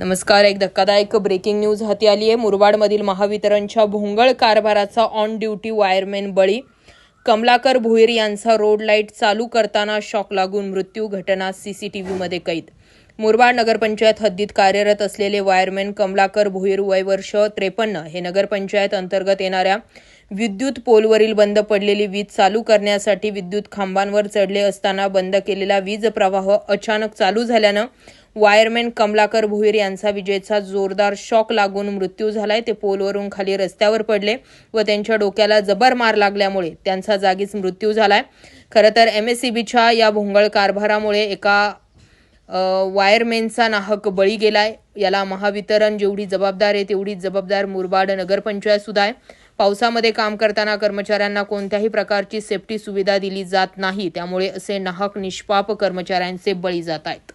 नमस्कार एक धक्कादायक ब्रेकिंग न्यूज हाती आली आहे. मुरबाडमधील महावितरणच्या भोंगळ कारभाराचा ऑन ड्युटी वायरमॅन बळी. कमलाकर भोईर यांचा रोड लाइट चालू करताना शॉक लागून मृत्यू घटना सीसीटीव्हीमध्ये कैद. मुरबाड नगरपंचायत हद्दीत कार्यरत असलेले वायरमॅन कमलाकर भोईर वय वर्ष त्रेपन्न हे नगरपंचायत अंतर्गत येणाऱ्या विद्युत पोलवरील बंद पडलेली वीज चालू करण्यासाठी विद्युत खांबांवर चढले असताना बंद केलेला वीज प्रवाह अचानक चालू झाल्यानं वायरमॅन कमलाकर भोईर यांचा विजेचा जोरदार शॉक लागून मृत्यू झालाय. ते पोलवरून खाली रस्त्यावर पडले व त्यांच्या डोक्याला जबर मार लागल्यामुळे त्यांचा जागीच मृत्यू झालाय. खरं तर एम एस या भोंगळ कारभारामुळे एका वायरमॅनचा नाहक बळी गेलाय. याला महावितरण जेवढी जबाबदार आहे तेवढी जबाबदार मुरबाड नगरपंचायतसुद्धा आहे. पावसामध्ये काम करताना कर्मचाऱ्यांना कोणत्याही प्रकारची सेफ्टी सुविधा दिली जात नाही. त्यामुळे असे नाहक निष्पाप कर्मचाऱ्यांचे बळी जात आहेत.